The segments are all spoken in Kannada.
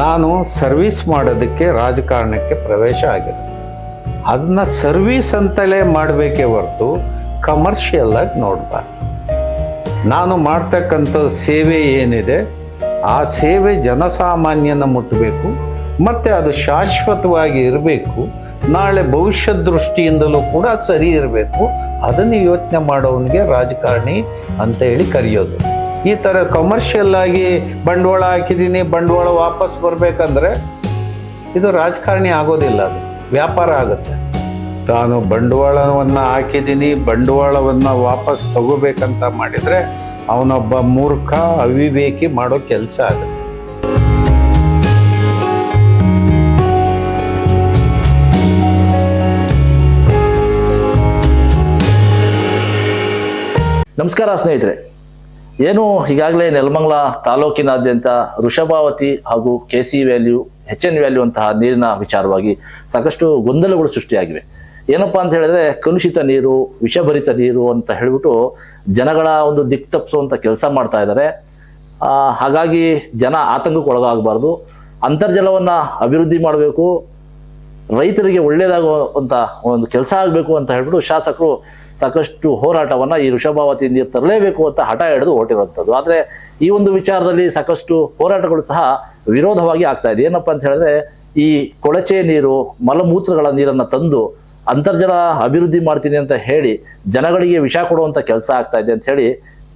ನಾನು ಸರ್ವಿಸ್ ಮಾಡೋದಕ್ಕೆ ರಾಜಕಾರಣಕ್ಕೆ ಪ್ರವೇಶ ಆಗಿದೆ ಅದನ್ನ ಸರ್ವಿಸ್ ಅಂತಲೇ ಮಾಡಬೇಕೇ ಹೊರತು ಕಮರ್ಷಿಯಲ್ ಆಗಿ ನೋಡಬಾರ್ದು. ನಾನು ಮಾಡ್ತಕ್ಕಂಥ ಸೇವೆ ಏನಿದೆ, ಆ ಸೇವೆ ಜನಸಾಮಾನ್ಯನ ಮುಟ್ಟಬೇಕು ಮತ್ತು ಅದು ಶಾಶ್ವತವಾಗಿ ಇರಬೇಕು, ನಾಳೆ ಭವಿಷ್ಯ ದೃಷ್ಟಿಯಿಂದಲೂ ಕೂಡ ಸರಿ ಇರಬೇಕು, ಅದನ್ನು ಯೋಚನೆ ಮಾಡೋವನಿಗೆ ರಾಜಕಾರಣಿ ಅಂತ ಹೇಳಿ ಕರೆಯೋದು. ಈ ಥರ ಕಮರ್ಷಿಯಲ್ ಆಗಿ ಬಂಡವಾಳ ಹಾಕಿದ್ದೀನಿ ಬಂಡವಾಳ ವಾಪಸ್ ಬರಬೇಕಂದ್ರೆ ಇದು ರಾಜಕಾರಣಿ ಆಗೋದಿಲ್ಲ ಅದು. ವ್ಯಾಪಾರ ಆಗುತ್ತೆ. ತಾನು ಬಂಡವಾಳವನ್ನು ಹಾಕಿದ್ದೀನಿ ಬಂಡವಾಳವನ್ನು ವಾಪಸ್ ತಗೋಬೇಕಂತ ಮಾಡಿದರೆ ಅವನೊಬ್ಬ ಮೂರ್ಖ, ಅವಿವೇಕಿ ಮಾಡೋ ಕೆಲಸ ಆಗುತ್ತೆ. ನಮಸ್ಕಾರ ಸ್ನೇಹಿತರೆ. ಏನು ಈಗಾಗಲೇ ನೆಲಮಂಗಲ ತಾಲೂಕಿನಾದ್ಯಂತ ವೃಷಭಾವತಿ ಹಾಗೂ K C value H N value ಅಂತಹ ನೀರಿನ ವಿಚಾರವಾಗಿ ಸಾಕಷ್ಟು ಗೊಂದಲಗಳು ಸೃಷ್ಟಿಯಾಗಿವೆ. ಏನಪ್ಪಾ ಅಂತ ಹೇಳಿದ್ರೆ ಕಲುಷಿತ ನೀರು, ವಿಷಭರಿತ ನೀರು ಅಂತ ಹೇಳಿಬಿಟ್ಟು ಜನಗಳ ಒಂದು ದಿಕ್ ತಪ್ಪಿಸುವಂಥ ಕೆಲಸ ಮಾಡ್ತಾ ಇದ್ದಾರೆ. ಹಾಗಾಗಿ ಜನ ಆತಂಕಕ್ಕೆ ಒಳಗಾಗಬಾರ್ದು ಅಂತರ್ಜಲವನ್ನ ಅಭಿವೃದ್ಧಿ ಮಾಡಬೇಕು. ರೈತರಿಗೆ ಒಳ್ಳೆಯದಾಗುವಂಥ ಒಂದು ಕೆಲಸ ಆಗಬೇಕು ಅಂತ ಹೇಳ್ಬಿಟ್ಟು ಶಾಸಕರು ಸಾಕಷ್ಟು ಹೋರಾಟವನ್ನು ಈ ವೃಷಭಾವತಿ ನೀರು ತರಲೇಬೇಕು ಅಂತ ಹಠ ಹಿಡಿದು ಹೊರಟಿರುವಂಥದ್ದು. ಆದರೆ ಈ ಒಂದು ವಿಚಾರದಲ್ಲಿ ಸಾಕಷ್ಟು ಹೋರಾಟಗಳು ಸಹ ವಿರೋಧವಾಗಿ ಆಗ್ತಾ ಇದೆ. ಏನಪ್ಪಾ ಅಂತ ಹೇಳಿದ್ರೆ ಈ ಕೊಳಚೆ ನೀರು, ಮಲಮೂತ್ರಗಳ ನೀರನ್ನು ತಂದು ಅಂತರ್ಜಲ ಅಭಿವೃದ್ಧಿ ಮಾಡ್ತೀನಿ ಅಂತ ಹೇಳಿ ಜನಗಳಿಗೆ ವಿಷ ಕೊಡುವಂಥ ಕೆಲಸ ಆಗ್ತಾ ಇದೆ ಅಂತ ಹೇಳಿ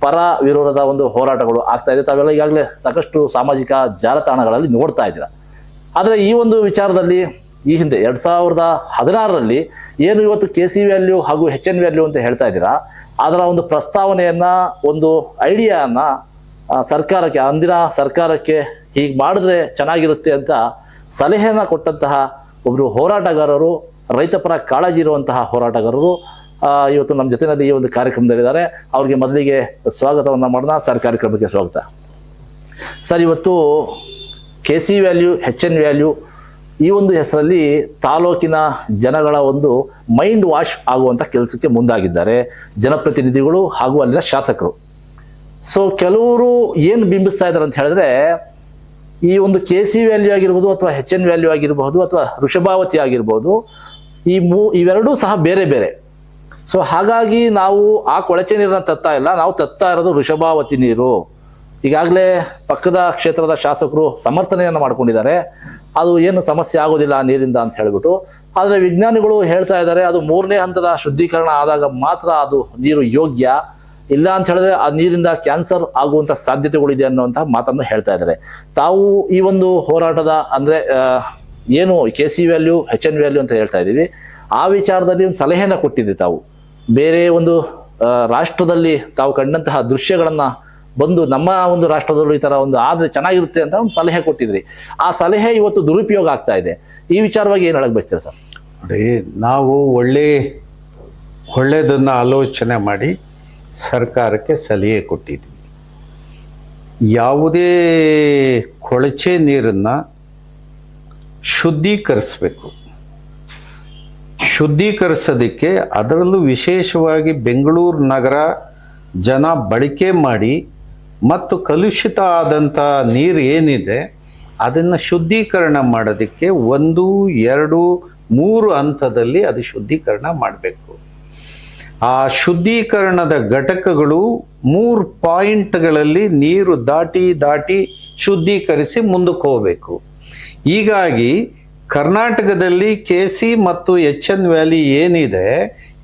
ಪರ ವಿರೋಧದ ಒಂದು ಹೋರಾಟಗಳು ಆಗ್ತಾ ಇದೆ. ತಾವೆಲ್ಲ ಈಗಾಗಲೇ ಸಾಕಷ್ಟು ಸಾಮಾಜಿಕ ಜಾಲತಾಣಗಳಲ್ಲಿ ನೋಡ್ತಾ ಇದ್ದೀರಾ. ಆದರೆ ಈ ಒಂದು ವಿಚಾರದಲ್ಲಿ ಈ ಹಿಂದೆ ಎರಡ್ ಸಾವಿರದ ಹದಿನಾರರಲ್ಲಿ ಏನು ಇವತ್ತು ಕೆ ಸಿ ವ್ಯಾಲ್ಯೂ ಹಾಗೂ ಹೆಚ್ ಎನ್ ವ್ಯಾಲ್ಯೂ ಅಂತ ಹೇಳ್ತಾ ಇದ್ದೀರಾ, ಅದರ ಒಂದು ಪ್ರಸ್ತಾವನೆಯನ್ನ, ಒಂದು ಐಡಿಯಾನ ಸರ್ಕಾರಕ್ಕೆ, ಅಂದಿನ ಸರ್ಕಾರಕ್ಕೆ ಹೀಗೆ ಮಾಡಿದ್ರೆ ಚೆನ್ನಾಗಿರುತ್ತೆ ಅಂತ ಸಲಹೆಯನ್ನ ಕೊಟ್ಟಂತಹ ಒಬ್ಬರು ಹೋರಾಟಗಾರರು ರೈತಪರ ಕಾಳಜಿ ಇರುವಂತಹ ಹೋರಾಟಗಾರರು ಇವತ್ತು ನಮ್ಮ ಜೊತೆಯಲ್ಲಿ ಈ ಒಂದು ಕಾರ್ಯಕ್ರಮದಲ್ಲಿದ್ದಾರೆ. ಅವ್ರಿಗೆ ಮೊದಲಿಗೆ ಸ್ವಾಗತವನ್ನ ಮಾಡೋಣ. ಸರ್ ಕಾರ್ಯಕ್ರಮಕ್ಕೆ ಸ್ವಾಗತ. ಸರ್, ಇವತ್ತು K C value H N value ಈ ಒಂದು ಹೆಸರಲ್ಲಿ ತಾಲೂಕಿನ ಜನಗಳ ಒಂದು ಮೈಂಡ್ ವಾಶ್ ಆಗುವಂಥ ಕೆಲಸಕ್ಕೆ ಮುಂದಾಗಿದ್ದಾರೆ ಜನಪ್ರತಿನಿಧಿಗಳು ಹಾಗೂ ಅಲ್ಲಿನ ಶಾಸಕರು. ಸೊ ಕೆಲವರು ಏನು ಬಿಂಬಿಸ್ತಾ ಇದ್ದಾರೆ ಅಂತ ಹೇಳಿದ್ರೆ, ಈ ಒಂದು ಕೆ ಸಿ ವ್ಯಾಲ್ಯೂ ಆಗಿರ್ಬೋದು ಅಥವಾ ಹೆಚ್ ಎನ್ ವ್ಯಾಲ್ಯೂ ಆಗಿರಬಹುದು ಅಥವಾ ಋಷಭಾವತಿ ಆಗಿರ್ಬೋದು, ಈ ಮೂ, ಇವೆರಡೂ ಸಹ ಬೇರೆ ಬೇರೆ. ಸೊ ಹಾಗಾಗಿ ನಾವು ಆ ಕೊಳಚೆ ನೀರನ್ನ ತತ್ತಾ ಇಲ್ಲ, ನಾವು ತತ್ತಾ ಇರೋದು ಋಷಭಾವತಿ ನೀರು. ಈಗಾಗಲೇ ಪಕ್ಕದ ಕ್ಷೇತ್ರದ ಶಾಸಕರು ಸಮರ್ಥನೆಯನ್ನು ಮಾಡ್ಕೊಂಡಿದ್ದಾರೆ. ಅದು ಏನು ಸಮಸ್ಯೆ ಆಗೋದಿಲ್ಲ ಆ ನೀರಿಂದ ಅಂತ ಹೇಳ್ಬಿಟ್ಟು. ಆದರೆ ವಿಜ್ಞಾನಿಗಳು ಹೇಳ್ತಾ ಇದ್ದಾರೆ, ಅದು ಮೂರನೇ ಹಂತದ ಶುದ್ಧೀಕರಣ ಆದಾಗ ಮಾತ್ರ ಅದು ನೀರು ಯೋಗ್ಯ. ಇಲ್ಲ ಅಂತ ಹೇಳಿದ್ರೆ ಆ ನೀರಿಂದ ಕ್ಯಾನ್ಸರ್ ಆಗುವಂತ ಸಾಧ್ಯತೆಗಳಿದೆ ಅನ್ನುವಂತಹ ಮಾತನ್ನು ಹೇಳ್ತಾ ಇದ್ದಾರೆ. ತಾವು ಈ ಒಂದು ಹೋರಾಟದ ಅಂದ್ರೆ ಏನು K C value H N value ಅಂತ ಹೇಳ್ತಾ ಇದ್ದೀವಿ. ಆ ವಿಚಾರದಲ್ಲಿ ಒಂದು ಸಲಹೆನ ಕೊಟ್ಟಿದ್ದೆ ತಾವು. ಬೇರೆ ಒಂದು ರಾಷ್ಟ್ರದಲ್ಲಿ ತಾವು ಕಂಡಂತಹ ದೃಶ್ಯಗಳನ್ನ ಬಂದು ನಮ್ಮ ಒಂದು ರಾಷ್ಟ್ರದಲ್ಲೂ ಈ ಥರ ಒಂದು ಆದರೆ ಚೆನ್ನಾಗಿರುತ್ತೆ ಅಂತ ಒಂದು ಸಲಹೆ ಕೊಟ್ಟಿದ್ರಿ. ಆ ಸಲಹೆ ಇವತ್ತು ದುರುಪಯೋಗ ಆಗ್ತಾ ಇದೆ. ಈ ವಿಚಾರವಾಗಿ ಏನು ಹೇಳಕ್ ಬಯಸ್ತೀರಾ ಸರ್? ನೋಡಿ, ನಾವು ಒಳ್ಳೆ ಒಳ್ಳೆಯದನ್ನು ಆಲೋಚನೆ ಮಾಡಿ ಸರ್ಕಾರಕ್ಕೆ ಸಲಹೆ ಕೊಟ್ಟಿದ್ವಿ. ಯಾವುದೇ ಕೊಳಚೆ ನೀರನ್ನು ಶುದ್ಧೀಕರಿಸಬೇಕು. ಶುದ್ಧೀಕರಿಸೋದಕ್ಕೆ ಅದರಲ್ಲೂ ವಿಶೇಷವಾಗಿ ಬೆಂಗಳೂರು ನಗರ ಜನ ಬಳಕೆ ಮಾಡಿ ಮತ್ತು ಕಲುಷಿತ ಆದಂಥ ನೀರು ಏನಿದೆ, ಅದನ್ನು ಶುದ್ಧೀಕರಣ ಮಾಡೋದಕ್ಕೆ ಒಂದು, ಎರಡು, ಮೂರು ಹಂತದಲ್ಲಿ ಅದು ಶುದ್ಧೀಕರಣ ಮಾಡಬೇಕು. ಆ ಶುದ್ಧೀಕರಣದ ಘಟಕಗಳು ಮೂರು ಪಾಯಿಂಟ್ಗಳಲ್ಲಿ ನೀರು ದಾಟಿ ದಾಟಿ ಶುದ್ಧೀಕರಿಸಿ ಮುಂದಕ್ಕೆ ಹೋಗಬೇಕು. ಹೀಗಾಗಿ ಕರ್ನಾಟಕದಲ್ಲಿ ಕೆ ಸಿ ಮತ್ತು ಎಚ್ ಎನ್ ವ್ಯಾಲಿ ಏನಿದೆ,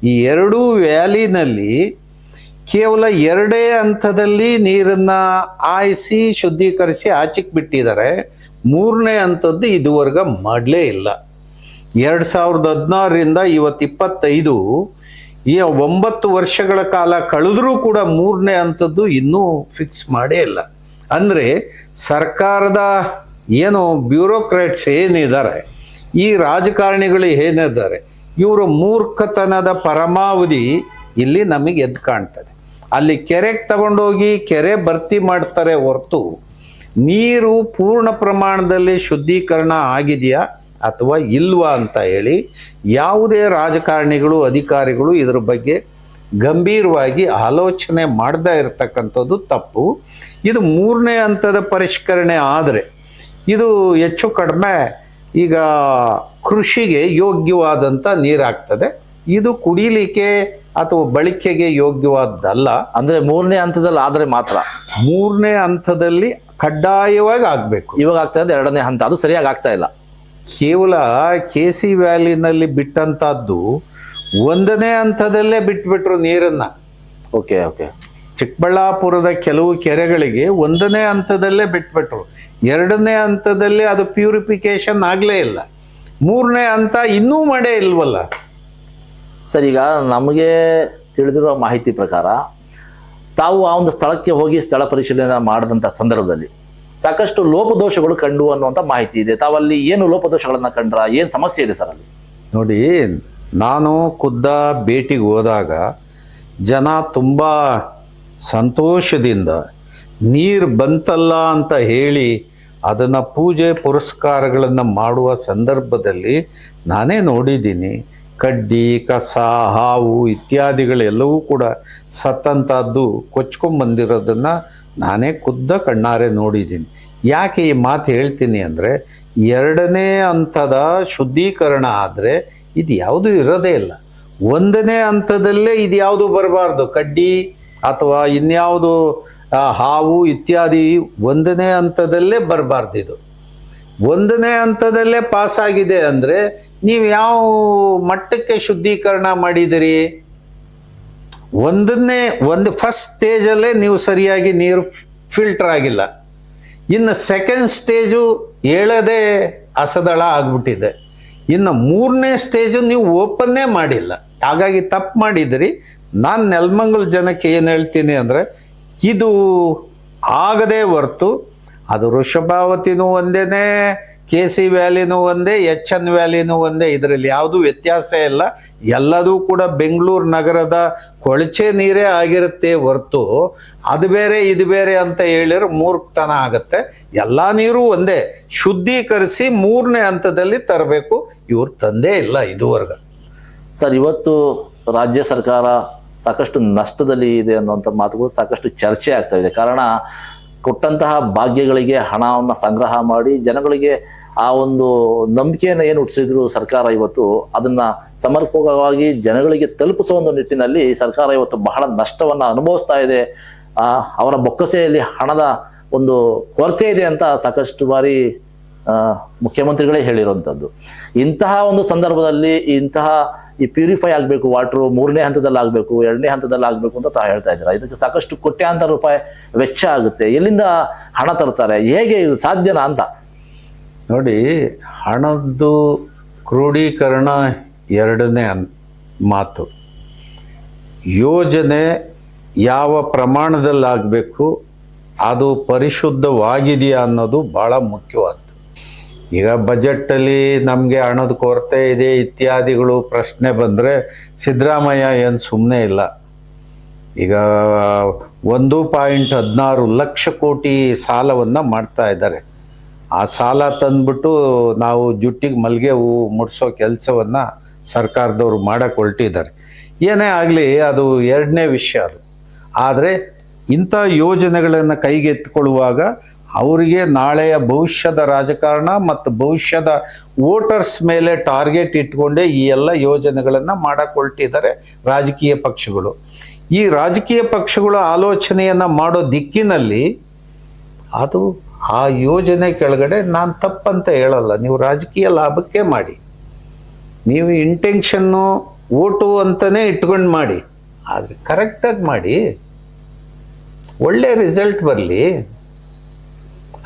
ಈ ಎರಡೂ ವ್ಯಾಲಿನಲ್ಲಿ ಕೇವಲ ಎರಡೇ ಹಂತದಲ್ಲಿ ನೀರನ್ನು ಆಯಿಸಿ ಶುದ್ಧೀಕರಿಸಿ ಆಚೆಗೆ ಬಿಟ್ಟಿದ್ದಾರೆ. ಮೂರನೇ ಹಂತದ್ದು ಇದುವರೆಗೆ ಮಾಡಲೇ ಇಲ್ಲ. ಎರಡು ಸಾವಿರದ ಹದಿನಾರರಿಂದ ಇವತ್ತು ಇಪ್ಪತ್ತೈದು ಈ ಒಂಬತ್ತು ವರ್ಷಗಳ ಕಾಲ ಕಳೆದರೂ ಕೂಡ ಮೂರನೇ ಹಂತದ್ದು ಇನ್ನೂ ಫಿಕ್ಸ್ ಮಾಡೇ ಇಲ್ಲ. ಅಂದರೆ ಸರ್ಕಾರದ ಏನು ಬ್ಯೂರೋಕ್ರಾಟ್ಸ್ ಏನಿದ್ದಾರೆ, ಈ ರಾಜಕಾರಣಿಗಳು ಏನಿದ್ದಾರೆ, ಇವರು ಮೂರ್ಖತನದ ಪರಮಾವಧಿ ಇಲ್ಲಿ ನಮಗೆ ಎದ್ದು ಕಾಣ್ತದೆ. ಅಲ್ಲಿ ಕೆರೆಗೆ ತಗೊಂಡೋಗಿ ಕೆರೆ ಭರ್ತಿ ಮಾಡ್ತಾರೆ ಹೊರತು ನೀರು ಪೂರ್ಣ ಪ್ರಮಾಣದಲ್ಲಿ ಶುದ್ಧೀಕರಣ ಆಗಿದೆಯಾ ಅಥವಾ ಇಲ್ವಾ ಅಂತ ಹೇಳಿ ಯಾವುದೇ ರಾಜಕಾರಣಿಗಳು, ಅಧಿಕಾರಿಗಳು ಇದ್ರ ಬಗ್ಗೆ ಗಂಭೀರವಾಗಿ ಆಲೋಚನೆ ಮಾಡದೇ ಇರತಕ್ಕಂಥದ್ದು ತಪ್ಪು. ಇದು ಮೂರನೇ ಹಂತದ ಪರಿಷ್ಕರಣೆ ಆದರೆ ಇದು ಹೆಚ್ಚು ಕಡಿಮೆ ಈಗ ಕೃಷಿಗೆ ಯೋಗ್ಯವಾದಂಥ ನೀರಾಗ್ತದೆ. ಇದು ಕುಡಿಲಿಕ್ಕೆ ಅಥವಾ ಬಳಕೆಗೆ ಯೋಗ್ಯವಾದ್ದಲ್ಲ ಅಂದ್ರೆ ಮೂರನೇ ಹಂತದಲ್ಲಿ ಆದ್ರೆ ಮಾತ್ರ. ಮೂರನೇ ಹಂತದಲ್ಲಿ ಕಡ್ಡಾಯವಾಗಿ ಆಗಬೇಕು. ಇವಾಗ ಆಗ್ತಾ ಇದೆ ಎರಡನೇ ಹಂತ. ಅದು ಸರಿಯಾಗಿ ಆಗ್ತಾ ಇಲ್ಲ. ಕೇವಲ ಕೆ ಸಿ ವ್ಯಾಲಿನಲ್ಲಿ ಬಿಟ್ಟಂತಹದ್ದು ಒಂದನೇ ಹಂತದಲ್ಲೇ ಬಿಟ್ಬಿಟ್ರು ನೀರನ್ನ. ಓಕೆ ಓಕೆ ಚಿಕ್ಕಬಳ್ಳಾಪುರದ ಕೆಲವು ಕೆರೆಗಳಿಗೆ ಒಂದನೇ ಹಂತದಲ್ಲೇ ಬಿಟ್ಬಿಟ್ರು. ಎರಡನೇ ಹಂತದಲ್ಲಿ ಅದು ಪ್ಯೂರಿಫಿಕೇಶನ್ ಆಗಲೇ ಇಲ್ಲ. ಮೂರನೇ ಹಂತ ಇನ್ನೂ ಮಾಡೇ ಇಲ್ವಲ್ಲ. ಸರ್, ಈಗ ನಮಗೆ ತಿಳಿದಿರುವ ಮಾಹಿತಿ ಪ್ರಕಾರ ತಾವು ಆ ಒಂದು ಸ್ಥಳಕ್ಕೆ ಹೋಗಿ ಸ್ಥಳ ಪರಿಶೀಲನೆ ಮಾಡಿದಂಥ ಸಂದರ್ಭದಲ್ಲಿ ಸಾಕಷ್ಟು ಲೋಪದೋಷಗಳು ಕಂಡು ಅನ್ನುವಂಥ ಮಾಹಿತಿ ಇದೆ. ತಾವಲ್ಲಿ ಏನು ಲೋಪದೋಷಗಳನ್ನು ಕಂಡ್ರ? ಏನು ಸಮಸ್ಯೆ ಇದೆ ಸರ್ ಅಲ್ಲಿ? ನೋಡಿ, ನಾನು ಖುದ್ದ ಭೇಟಿಗೆ ಹೋದಾಗ ಜನ ತುಂಬ ಸಂತೋಷದಿಂದ ನೀರು ಬಂತಲ್ಲ ಅಂತ ಹೇಳಿ ಅದನ್ನು ಪೂಜೆ ಪುರಸ್ಕಾರಗಳನ್ನು ಮಾಡುವ ಸಂದರ್ಭದಲ್ಲಿ ನಾನೇ ನೋಡಿದ್ದೀನಿ. ಕಡ್ಡಿ, ಕಸ, ಹಾವು ಇತ್ಯಾದಿಗಳೆಲ್ಲವೂ ಕೂಡ ಸತ್ತಂಥದ್ದು ಕೊಚ್ಕೊಂಬಂದಿರೋದನ್ನು ನಾನೇ ಖುದ್ದ ಕಣ್ಣಾರೆ ನೋಡಿದ್ದೀನಿ. ಯಾಕೆ ಈ ಮಾತು ಹೇಳ್ತೀನಿ ಅಂದರೆ ಎರಡನೇ ಹಂತದ ಶುದ್ಧೀಕರಣ ಆದರೆ ಇದು ಯಾವುದೂ ಇರೋದೇ ಇಲ್ಲ. ಒಂದನೇ ಹಂತದಲ್ಲೇ ಇದು ಯಾವುದು ಬರಬಾರ್ದು. ಕಡ್ಡಿ ಅಥವಾ ಇನ್ಯಾವುದು ಹಾವು ಇತ್ಯಾದಿ ಒಂದನೇ ಹಂತದಲ್ಲೇ ಬರಬಾರ್ದು ಇದು. ಒಂದನೇ ಹಂತದಲ್ಲೇ ಪಾಸ್ ಆಗಿದೆ ಅಂದರೆ ನೀವು ಯಾವ ಮಟ್ಟಕ್ಕೆ ಶುದ್ಧೀಕರಣ ಮಾಡಿದಿರಿ? ಒಂದನ್ನೇ, ಒಂದು ಫಸ್ಟ್ ಸ್ಟೇಜಲ್ಲೇ ನೀವು ಸರಿಯಾಗಿ ನೀರು ಫಿಲ್ಟರ್ ಆಗಿಲ್ಲ. ಇನ್ನು ಸೆಕೆಂಡ್ ಸ್ಟೇಜು ಹೇಳದೆ ಅಸದಳ ಆಗ್ಬಿಟ್ಟಿದೆ. ಇನ್ನು ಮೂರನೇ ಸ್ಟೇಜು ನೀವು ಓಪನ್ನೇ ಮಾಡಿಲ್ಲ. ಹಾಗಾಗಿ ತಪ್ಪು ಮಾಡಿದಿರಿ. ನಾನು ನೆಲಮಂಗಲ ಜನಕ್ಕೆ ಏನು ಹೇಳ್ತೀನಿ ಅಂದರೆ, ಇದು ಆಗದೇ ಹೊರ್ತು ಅದು ವೃಷಭಾವತಿನೂ ಒಂದೇ ಕೆ ಸಿ ವ್ಯಾಲಿನೂ ಒಂದೇ, ಎಚ್ ಎನ್ ವ್ಯಾಲಿನೂ ಒಂದೇ. ಇದರಲ್ಲಿ ಯಾವುದೂ ವ್ಯತ್ಯಾಸ ಇಲ್ಲ. ಎಲ್ಲದೂ ಕೂಡ ಬೆಂಗಳೂರು ನಗರದ ಕೊಳಚೆ ನೀರೇ ಆಗಿರುತ್ತೆ ಹೊರತು. ಅದು ಬೇರೆ, ಇದು ಬೇರೆ ಅಂತ ಹೇಳಿದ್ರೆ ಮೂರ್ಖತನ ಆಗುತ್ತೆ. ಎಲ್ಲ ನೀರು ಒಂದೇ. ಶುದ್ಧೀಕರಿಸಿ ಮೂರನೇ ಹಂತದಲ್ಲಿ ತರಬೇಕು. ಇವ್ರು ತಂದೇ ಇಲ್ಲ ಇದುವರೆಗೆ. ಸರ್, ಇವತ್ತು ರಾಜ್ಯ ಸರ್ಕಾರ ಸಾಕಷ್ಟು ನಷ್ಟದಲ್ಲಿ ಇದೆ ಅನ್ನುವಂಥ ಮಾತುಗಳು ಸಾಕಷ್ಟು ಚರ್ಚೆ ಆಗ್ತಾ ಇದೆ. ಕಾರಣ ಕೊಟ್ಟಂತಹ ಭಾಗ್ಯಗಳಿಗೆ ಹಣವನ್ನು ಸಂಗ್ರಹ ಮಾಡಿ ಜನಗಳಿಗೆ ಆ ಒಂದು ನಂಬಿಕೆಯನ್ನು ಏನು ಹುಟ್ಟಿಸಿದ್ರು ಸರ್ಕಾರ ಇವತ್ತು, ಅದನ್ನ ಸಮರ್ಪಕವಾಗಿ ಜನಗಳಿಗೆ ತಲುಪಿಸುವ ಒಂದು ನಿಟ್ಟಿನಲ್ಲಿ ಸರ್ಕಾರ ಇವತ್ತು ಬಹಳ ನಷ್ಟವನ್ನು ಅನುಭವಿಸ್ತಾ ಇದೆ. ಅವರ ಬೊಕ್ಕಸೆಯಲ್ಲಿ ಹಣದ ಒಂದು ಕೊರತೆ ಇದೆ ಅಂತ ಸಾಕಷ್ಟು ಬಾರಿ ಮುಖ್ಯಮಂತ್ರಿಗಳೇ ಹೇಳಿರುವಂಥದ್ದು ಇಂತಹ ಒಂದು ಸಂದರ್ಭದಲ್ಲಿ ಇಂತಹ ಈ ಪ್ಯೂರಿಫೈ ಆಗಬೇಕು, ವಾಟ್ರು ಮೂರನೇ ಹಂತದಲ್ಲಿ ಆಗಬೇಕು ಎರಡನೇ ಹಂತದಲ್ಲಿ ಆಗಬೇಕು ಅಂತ ತಾ ಹೇಳ್ತಾ ಇದ್ದೀರಾ. ಇದಕ್ಕೆ ಸಾಕಷ್ಟು ಕೋಟ್ಯಾಂತರ ರೂಪಾಯಿ ವೆಚ್ಚ ಆಗುತ್ತೆ. ಎಲ್ಲಿಂದ ಹಣ ತರ್ತಾರೆ? ಹೇಗೆ ಇದು ಸಾಧ್ಯನಾ ಅಂತ? ನೋಡಿ, ಹಣದ್ದು ಕ್ರೋಢೀಕರಣ ಎರಡನೇ ಮಾತು. ಯೋಜನೆ ಯಾವ ಪ್ರಮಾಣದಲ್ಲಿ ಆಗಬೇಕು ಅದು ಪರಿಶುದ್ಧವಾಗಿದೆಯಾ ಅನ್ನೋದು ಭಾಳ ಮುಖ್ಯವಾದ್ದು ಈಗ ಬಜೆಟಲ್ಲಿ ನಮಗೆ ಹಣದ ಕೊರತೆ ಇದೆ ಇತ್ಯಾದಿಗಳು ಪ್ರಶ್ನೆ ಬಂದರೆ ಸಿದ್ದರಾಮಯ್ಯ ಏನು ಸುಮ್ಮನೆ ಇಲ್ಲ. ಈಗ ಒಂದು ಪಾಯಿಂಟ್ ಹದಿನಾರು ಲಕ್ಷ ಕೋಟಿ ಸಾಲವನ್ನು ಮಾಡ್ತಾ ಇದ್ದಾರೆ. ಆ ಸಾಲ ತಂದ್ಬಿಟ್ಟು ನಾವು ಜುಟ್ಟಿಗೆ ಮಲ್ಲಿಗೆ ಹೂ ಮುಡಿಸೋ ಕೆಲಸವನ್ನು ಸರ್ಕಾರದವರು ಮಾಡಕ್ಕೆ ಹೊರಟಿದ್ದಾರೆ. ಏನೇ ಆಗಲಿ ಅದು ಎರಡನೇ ವಿಷಯ ಅದು. ಆದರೆ ಇಂಥ ಯೋಜನೆಗಳನ್ನು ಕೈಗೆತ್ತಿಕೊಳ್ಳುವಾಗ ಅವರಿಗೆ ನಾಳೆಯ ಭವಿಷ್ಯದ ರಾಜಕಾರಣ ಮತ್ತು ಭವಿಷ್ಯದ ವೋಟರ್ಸ್ ಮೇಲೆ ಟಾರ್ಗೆಟ್ ಇಟ್ಕೊಂಡೇ ಈ ಎಲ್ಲ ಯೋಜನೆಗಳನ್ನು ಮಾಡಿಕೊಳ್ತಿದ್ದಾರೆ ರಾಜಕೀಯ ಪಕ್ಷಗಳು. ಈ ರಾಜಕೀಯ ಪಕ್ಷಗಳು ಆಲೋಚನೆಯನ್ನು ಮಾಡೋ ದಿಕ್ಕಿನಲ್ಲಿ ಅದು ಆ ಯೋಜನೆ ಕೆಳಗಡೆ ನಾನು ತಪ್ಪಂತ ಹೇಳಲ್ಲ. ನೀವು ರಾಜಕೀಯ ಲಾಭಕ್ಕೆ ಮಾಡಿ. ನೀವು ಇಂಟೆನ್ಷನ್ನು ಓಟು ಅಂತಲೇ ಇಟ್ಕೊಂಡು ಮಾಡಿ. ಆದರೆ ಕರೆಕ್ಟಾಗಿ ಮಾಡಿ. ಒಳ್ಳೆ ರಿಸಲ್ಟ್ ಬರಲಿ.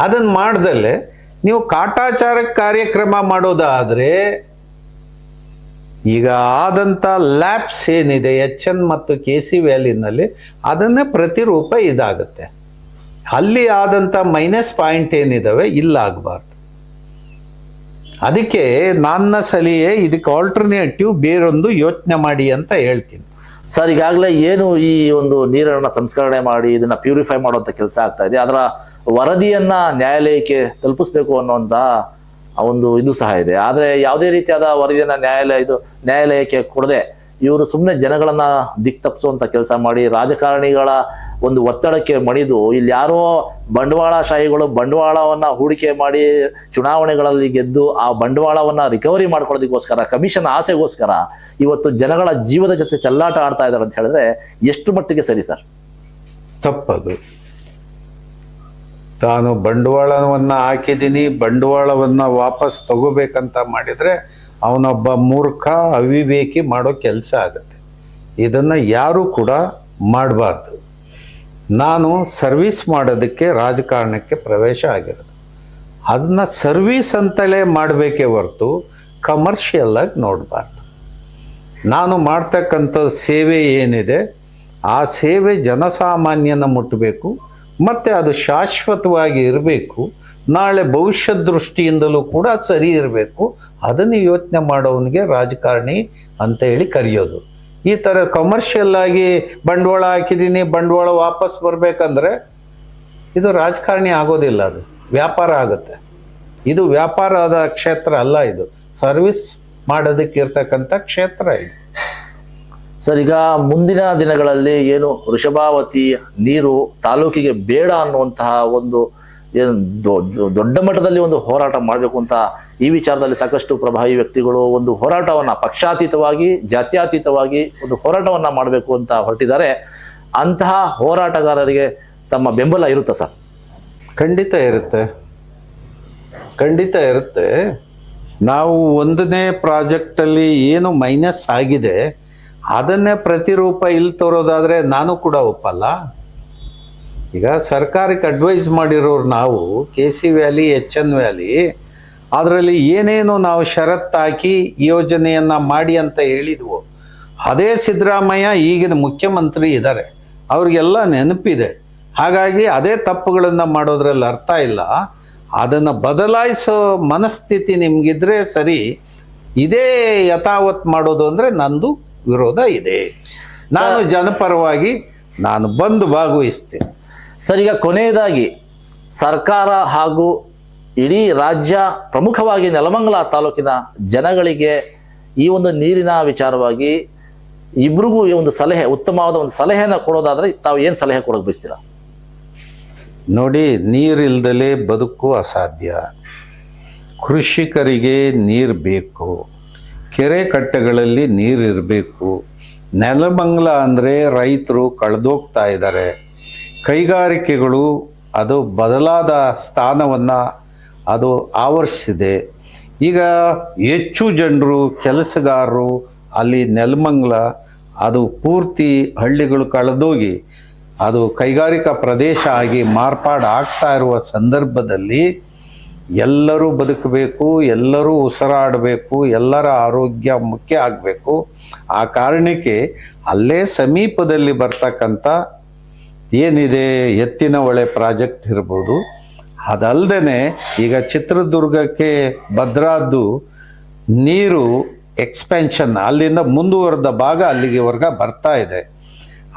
ಅದನ್ನು ಮಾಡ್ದಲ್ಲೇ ನೀವು ಕಾಟಾಚಾರ ಕಾರ್ಯಕ್ರಮ ಮಾಡೋದಾದರೆ ಈಗ ಆದಂಥ ಲ್ಯಾಬ್ಸ್ ಏನಿದೆ, ಎಚ್ ಎನ್ ಮತ್ತು ಕೆ ಸಿ ವ್ಯಾಲಿನಲ್ಲಿ ಅದನ್ನೇ ಪ್ರತಿರೂಪ ಇದಾಗುತ್ತೆ. ಅಲ್ಲಿ ಆದಂಥ ಮೈನಸ್ ಪಾಯಿಂಟ್ ಏನಿದಾವೆ ಇಲ್ಲಾಗಬಾರ್ದು ಅದಕ್ಕೆ ನನ್ನ ಸಲಿಯೇ ಇದಕ್ಕೆ ಆಲ್ಟರ್ನೇಟಿವ್ ಬೇರೊಂದು ಯೋಚನೆ ಮಾಡಿ ಅಂತ ಹೇಳ್ತೀನಿ. ಸರ್, ಈಗಾಗಲೇ ಏನು ಈ ಒಂದು ನೀರನ್ನು ಸಂಸ್ಕರಣೆ ಮಾಡಿ ಇದನ್ನ ಪ್ಯೂರಿಫೈ ಮಾಡುವಂಥ ಕೆಲಸ ಆಗ್ತಾ ಇದೆ. ಅದರ ವರದಿಯನ್ನ ನ್ಯಾಯಾಲಯಕ್ಕೆ ತಲುಪಿಸ್ಬೇಕು ಅನ್ನುವಂಥ ಒಂದು ಇದು ಸಹ ಇದೆ. ಆದರೆ ಯಾವುದೇ ರೀತಿಯಾದ ವರದಿಯನ್ನ ನ್ಯಾಯಾಲಯ ಇದು ನ್ಯಾಯಾಲಯಕ್ಕೆ ಕೊಡದೆ ಇವರು ಸುಮ್ಮನೆ ಜನಗಳನ್ನ ದಿಕ್ ತಪ್ಪಿಸುವಂತ ಕೆಲಸ ಮಾಡಿ ರಾಜಕಾರಣಿಗಳ ಒಂದು ಒತ್ತಡಕ್ಕೆ ಮಣಿದು ಇಲ್ಲಿ ಯಾರೋ ಬಂಡವಾಳಶಾಹಿಗಳು ಬಂಡವಾಳವನ್ನ ಹೂಡಿಕೆ ಮಾಡಿ ಚುನಾವಣೆಗಳಲ್ಲಿ ಗೆದ್ದು ಆ ಬಂಡವಾಳವನ್ನ ರಿಕವರಿ ಮಾಡ್ಕೊಳ್ಳೋದಕ್ಕೋಸ್ಕರ, ಕಮಿಷನ್ ಆಸೆಗೋಸ್ಕರ ಇವತ್ತು ಜನಗಳ ಜೀವದ ಜೊತೆ ಚೆಲ್ಲಾಟ ಆಡ್ತಾ ಇದ್ದಾರೆ ಅಂತ ಹೇಳಿದ್ರೆ ಎಷ್ಟು ಮಟ್ಟಿಗೆ ಸರಿ ಸರ್? ತಪ್ಪದು. ತಾನು ಬಂಡವಾಳವನ್ನ ಹಾಕಿದ್ದೀನಿ ಬಂಡವಾಳವನ್ನ ವಾಪಸ್ ತಗೋಬೇಕಂತ ಮಾಡಿದ್ರೆ ಅವನೊಬ್ಬ ಮೂರ್ಖ ಅವಿವೇಕಿ ಮಾಡೋ ಕೆಲಸ ಆಗುತ್ತೆ. ಇದನ್ನ ಯಾರು ಕೂಡ ಮಾಡಬಾರ್ದು. ನಾನು ಸರ್ವಿಸ್ ಮಾಡೋದಕ್ಕೆ ರಾಜಕಾರಣಕ್ಕೆ ಪ್ರವೇಶ ಆಗಿರೋದು. ಅದನ್ನ ಸರ್ವಿಸ್ ಅಂತಲೇ ಮಾಡಬೇಕೇ ಹೊರತು ಕಮರ್ಷಿಯಲ್ಲಾಗಿ ನೋಡಬಾರ್ದು. ನಾನು ಮಾಡ್ತಕ್ಕಂಥ ಸೇವೆ ಏನಿದೆ, ಆ ಸೇವೆ ಜನಸಾಮಾನ್ಯನ ಮುಟ್ಟಬೇಕು ಮತ್ತು ಅದು ಶಾಶ್ವತವಾಗಿ ಇರಬೇಕು. ನಾಳೆ ಭವಿಷ್ಯ ದೃಷ್ಟಿಯಿಂದಲೂ ಕೂಡ ಸರಿ ಇರಬೇಕು. ಅದನ್ನು ಯೋಚನೆ ಮಾಡೋವನಿಗೆ ರಾಜಕಾರಣಿ ಅಂತ ಹೇಳಿ ಕರೆಯೋದು. ಈ ಥರ ಕಮರ್ಷಿಯಲ್ ಆಗಿ ಬಂಡವಾಳ ಹಾಕಿದ್ದೀನಿ ಬಂಡವಾಳ ವಾಪಸ್ ಬರಬೇಕಂದ್ರೆ ಇದು ರಾಜಕಾರಣಿ ಆಗೋದಿಲ್ಲ ಅದು. ವ್ಯಾಪಾರ ಆಗುತ್ತೆ. ಇದು ವ್ಯಾಪಾರದ ಕ್ಷೇತ್ರ ಅಲ್ಲ ಇದು. ಸರ್ವಿಸ್ ಮಾಡೋದಕ್ಕೆ ಇರ್ತಕ್ಕಂಥ ಕ್ಷೇತ್ರ ಇದು. ಸರ್, ಈಗ ಮುಂದಿನ ದಿನಗಳಲ್ಲಿ ಏನು ವೃಷಭಾವತಿ ನೀರು ತಾಲೂಕಿಗೆ ಬೇಡ ಅನ್ನುವಂತಹ ಒಂದು ಏನು ದೊಡ್ಡ ಮಟ್ಟದಲ್ಲಿ ಒಂದು ಹೋರಾಟ ಮಾಡಬೇಕು ಅಂತ ಈ ವಿಚಾರದಲ್ಲಿ ಸಾಕಷ್ಟು ಪ್ರಭಾವಿ ವ್ಯಕ್ತಿಗಳು ಒಂದು ಹೋರಾಟವನ್ನು ಪಕ್ಷಾತೀತವಾಗಿ, ಜಾತ್ಯಾತೀತವಾಗಿ ಒಂದು ಹೋರಾಟವನ್ನು ಮಾಡಬೇಕು ಅಂತ ಹೊರಟಿದ್ದಾರೆ. ಅಂತಹ ಹೋರಾಟಗಾರರಿಗೆ ತಮ್ಮ ಬೆಂಬಲ ಇರುತ್ತಾ ಸರ್? ಖಂಡಿತ ಇರುತ್ತೆ. ಖಂಡಿತ ಇರುತ್ತೆ. ನಾವು ಒಂದನೇ ಪ್ರಾಜೆಕ್ಟಲ್ಲಿ ಏನು ಮೈನಸ್ ಆಗಿದೆ ಅದನ್ನೇ ಪ್ರತಿರೂಪ ಇಲ್ಲಿ ತೋರೋದಾದರೆ ನಾನು ಕೂಡ ಒಪ್ಪಲ್ಲ. ಈಗ ಸರ್ಕಾರಕ್ಕೆ ಅಡ್ವೈಸ್ ಮಾಡಿರೋರು ನಾವು K C valley H N valley ಅದರಲ್ಲಿ ಏನೇನು ನಾವು ಷರತ್ತಾಕಿ ಯೋಜನೆಯನ್ನು ಮಾಡಿ ಅಂತ ಹೇಳಿದ್ವು. ಅದೇ ಸಿದ್ದರಾಮಯ್ಯ ಈಗಿನ ಮುಖ್ಯಮಂತ್ರಿ ಇದ್ದಾರೆ. ಅವ್ರಿಗೆಲ್ಲ ನೆನಪಿದೆ. ಹಾಗಾಗಿ ಅದೇ ತಪ್ಪುಗಳನ್ನು ಮಾಡೋದ್ರಲ್ಲಿ ಅರ್ಥ ಇಲ್ಲ. ಅದನ್ನು ಬದಲಾಯಿಸೋ ಮನಸ್ಥಿತಿ ನಿಮಗಿದ್ರೆ ಸರಿ. ಇದೇ ಯಥಾವತ್ ಮಾಡೋದು ಅಂದರೆ ನಂದು ವಿರೋಧ ಇದೆ. ನಾನು ಜನಪರವಾಗಿ ನಾನು ಬಂದು ಭಾಗವಹಿಸ್ತೇನೆ. ಸರ್ ಈಗ ಕೊನೆಯದಾಗಿ ಸರ್ಕಾರ ಹಾಗೂ ಇಡೀ ರಾಜ್ಯ ಪ್ರಮುಖವಾಗಿ ನೆಲಮಂಗಲ ತಾಲೂಕಿನ ಜನಗಳಿಗೆ ಈ ಒಂದು ನೀರಿನ ವಿಚಾರವಾಗಿ ಇಬ್ರಿಗೂ ಈ ಒಂದು ಸಲಹೆ ಉತ್ತಮವಾದ ಒಂದು ಸಲಹೆನ ಕೊಡೋದಾದ್ರೆ ತಾವು ಏನು ಸಲಹೆ ಕೊಡೋಕೆ ಬಯಸ್ತೀರಾ? ನೋಡಿ ನೀರಿಲ್ದಲೇ ಬದುಕು ಅಸಾಧ್ಯ. ಕೃಷಿಕರಿಗೆ ನೀರು ಬೇಕು. ಕೆರೆ ಕಟ್ಟೆಗಳಲ್ಲಿ ನೀರಿರಬೇಕು. ನೆಲಮಂಗಲ ಅಂದರೆ ರೈತರು ಕಳೆದೋಗ್ತಾ ಇದ್ದಾರೆ ಕೈಗಾರಿಕೆಗಳು ಅದು ಬದಲಾದ ಸ್ಥಾನವನ್ನು ಅದು ಆವರಿಸಿದೆ. ಈಗ ಹೆಚ್ಚು ಜನರು ಕೆಲಸಗಾರರು ಅಲ್ಲಿ ನೆಲಮಂಗ್ಲ ಅದು ಪೂರ್ತಿ ಹಳ್ಳಿಗಳು ಕಳೆದೋಗಿ ಅದು ಕೈಗಾರಿಕಾ ಪ್ರದೇಶ ಆಗಿ ಮಾರ್ಪಾಡಾಗ್ತಾ ಇರುವ ಸಂದರ್ಭದಲ್ಲಿ ಎಲ್ಲರೂ ಬದುಕಬೇಕು, ಎಲ್ಲರೂ ಉಸಿರಾಡಬೇಕು, ಎಲ್ಲರ ಆರೋಗ್ಯ ಮುಖ್ಯ ಆಗಬೇಕು. ಆ ಕಾರಣಕ್ಕೆ ಅಲ್ಲೇ ಸಮೀಪದಲ್ಲಿ ಬರ್ತಕ್ಕಂಥ ಏನಿದೆ, ಎತ್ತಿನ ಹೊಳೆ ಪ್ರಾಜೆಕ್ಟ್ ಇರ್ಬೋದು. ಅದಲ್ಲದೆ ಈಗ ಚಿತ್ರದುರ್ಗಕ್ಕೆ ಭದ್ರಾದ್ದು ನೀರು ಎಕ್ಸ್ಪೆನ್ಷನ್ ಅಲ್ಲಿಂದ ಮುಂದುವರೆದ ಭಾಗ ಅಲ್ಲಿಗೆ ವರ್ಗ ಬರ್ತಾ ಇದೆ.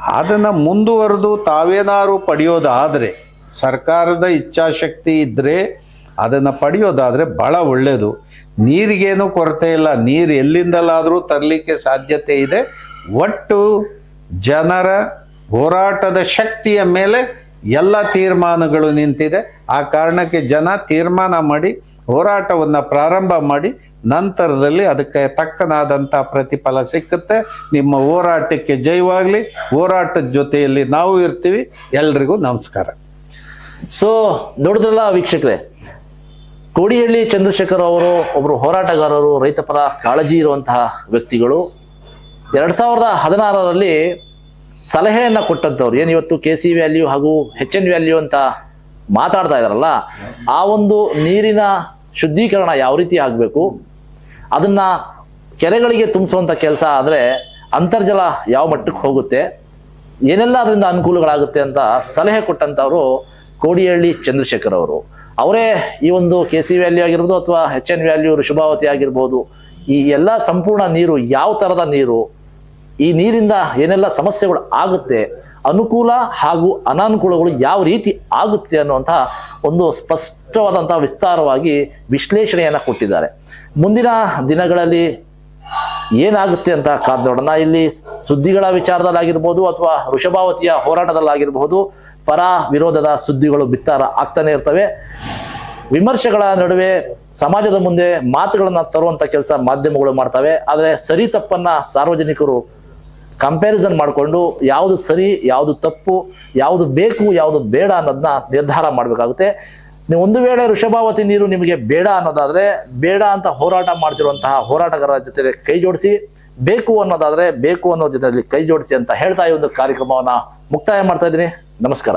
ಅದನ್ನು ಮುಂದುವರೆದು ತಾವೇನಾದ್ರು ಪಡೆಯೋದಾದರೆ, ಸರ್ಕಾರದ ಇಚ್ಛಾಶಕ್ತಿ ಇದ್ದರೆ ಅದನ್ನು ಪಡೆಯೋದಾದರೆ ಭಾಳ ಒಳ್ಳೆಯದು ನೀರಿಗೇನು ಕೊರತೆ ಇಲ್ಲ. ನೀರು ಎಲ್ಲಿಂದಲಾದರೂ ತರಲಿಕ್ಕೆ ಸಾಧ್ಯತೆ ಇದೆ. ಒಟ್ಟು ಜನರ ಹೋರಾಟದ ಶಕ್ತಿಯ ಮೇಲೆ ಎಲ್ಲ ತೀರ್ಮಾನಗಳು ನಿಂತಿದೆ. ಆ ಕಾರಣಕ್ಕೆ ಜನ ತೀರ್ಮಾನ ಮಾಡಿ, ಹೋರಾಟವನ್ನು ಪ್ರಾರಂಭ ಮಾಡಿ, ನಂತರದಲ್ಲಿ ಅದಕ್ಕೆ ತಕ್ಕನಾದಂಥ ಪ್ರತಿಫಲ ಸಿಕ್ಕುತ್ತೆ. ನಿಮ್ಮ ಹೋರಾಟಕ್ಕೆ ಜಯವಾಗಲಿ. ಹೋರಾಟದ ಜೊತೆಯಲ್ಲಿ ನಾವು ಇರ್ತೀವಿ. ಎಲ್ರಿಗೂ ನಮಸ್ಕಾರ. ಸೊ ನೋಡಿದ್ರಲ್ಲ ವೀಕ್ಷಕರೇ ಕೋಡಿಹಳ್ಳಿ ಚಂದ್ರಶೇಖರ್ ಅವರು ಒಬ್ಬರು ಹೋರಾಟಗಾರರು ರೈತಪರ ಕಾಳಜಿ ಇರುವಂತಹ ವ್ಯಕ್ತಿಗಳು. ಎರಡು ಸಾವಿರದ ಹದಿನಾರರಲ್ಲಿ ಸಲಹೆಯನ್ನು ಕೊಟ್ಟಂಥವ್ರು ಏನು ಇವತ್ತು ಕೆ ಸಿ ವ್ಯಾಲ್ಯೂ ಹಾಗೂ ಹೆಚ್ ಎನ್ ವ್ಯಾಲ್ಯೂ ಅಂತ ಮಾತಾಡ್ತಾ ಇದಾರಲ್ಲ, ಆ ಒಂದು ನೀರಿನ ಶುದ್ಧೀಕರಣ ಯಾವ ರೀತಿ ಆಗಬೇಕು, ಅದನ್ನ ಕೆರೆಗಳಿಗೆ ತುಂಬಿಸುವಂಥ ಕೆಲಸ ಆದರೆ ಅಂತರ್ಜಲ ಯಾವ ಮಟ್ಟಕ್ಕೆ ಹೋಗುತ್ತೆ, ಏನೆಲ್ಲ ಅದರಿಂದ ಅನುಕೂಲಗಳಾಗುತ್ತೆ ಅಂತ ಸಲಹೆ ಕೊಟ್ಟಂಥವರು ಕೋಡಿಹಳ್ಳಿ ಚಂದ್ರಶೇಖರ್ ಅವರು. ಅವರೇ ಈ ಒಂದು ಕೆ ಸಿ ವ್ಯಾಲ್ಯೂ ಆಗಿರ್ಬೋದು ಅಥವಾ ಹೆಚ್ ಎನ್ ವ್ಯಾಲ್ಯೂ ಋಷಭಾವತಿ ಆಗಿರ್ಬೋದು, ಈ ಎಲ್ಲ ಸಂಪೂರ್ಣ ನೀರು ಯಾವ ಥರದ ನೀರು, ಈ ನೀರಿಂದ ಏನೆಲ್ಲ ಸಮಸ್ಯೆಗಳು ಆಗುತ್ತೆ, ಅನುಕೂಲ ಹಾಗೂ ಅನಾನುಕೂಲಗಳು ಯಾವ ರೀತಿ ಆಗುತ್ತೆ ಅನ್ನುವಂತಹ ಒಂದು ಸ್ಪಷ್ಟವಾದಂತಹ ವಿಸ್ತಾರವಾಗಿ ವಿಶ್ಲೇಷಣೆಯನ್ನು ಕೊಟ್ಟಿದ್ದಾರೆ. ಮುಂದಿನ ದಿನಗಳಲ್ಲಿ ಏನಾಗುತ್ತೆ ಅಂತ ಕಾದ್ ನೋಡೋಣ. ಇಲ್ಲಿ ಸುದ್ದಿಗಳ ವಿಚಾರದಲ್ಲಾಗಿರ್ಬೋದು ಅಥವಾ ವೃಷಭಾವತಿಯ ಹೋರಾಟದಲ್ಲಾಗಿರ್ಬೋದು ಪರ ವಿರೋಧದ ಸುದ್ದಿಗಳು ಬಿತ್ತಾರ ಆಗ್ತಾನೆ ಇರ್ತವೆ. ವಿಮರ್ಶೆಗಳ ನಡುವೆ ಸಮಾಜದ ಮುಂದೆ ಮಾತುಗಳನ್ನು ತರುವಂತ ಕೆಲಸ ಮಾಧ್ಯಮಗಳು ಮಾಡ್ತವೆ. ಆದರೆ ಸರಿ ತಪ್ಪನ್ನ ಸಾರ್ವಜನಿಕರು ಕಂಪ್ಯಾರಿಸನ್ ಮಾಡಿಕೊಂಡು ಯಾವುದು ಸರಿ, ಯಾವುದು ತಪ್ಪು, ಯಾವುದು ಬೇಕು, ಯಾವುದು ಬೇಡ ಅನ್ನೋದನ್ನ ನಿರ್ಧಾರ ಮಾಡಬೇಕಾಗುತ್ತೆ. ನೀವು ಒಂದು ವೇಳೆ ವೃಷಭಾವತಿ ನೀರು ನಿಮಗೆ ಬೇಡ ಅನ್ನೋದಾದರೆ ಬೇಡ ಅಂತ ಹೋರಾಟ ಮಾಡ್ತಿರುವಂತಹ ಹೋರಾಟಗಾರರ ಜೊತೆ ಕೈ ಜೋಡಿಸಿ, ಬೇಕು ಅನ್ನೋದಾದರೆ ಬೇಕು ಅನ್ನೋ ಜೊತೆಯಲ್ಲಿ ಕೈ ಜೋಡಿಸಿ ಅಂತ ಹೇಳ್ತಾ ಈ ಒಂದು ಕಾರ್ಯಕ್ರಮವನ್ನ ಮುಕ್ತಾಯ ಮಾಡ್ತಾ ಇದ್ದೀನಿ. ನಮಸ್ಕಾರ.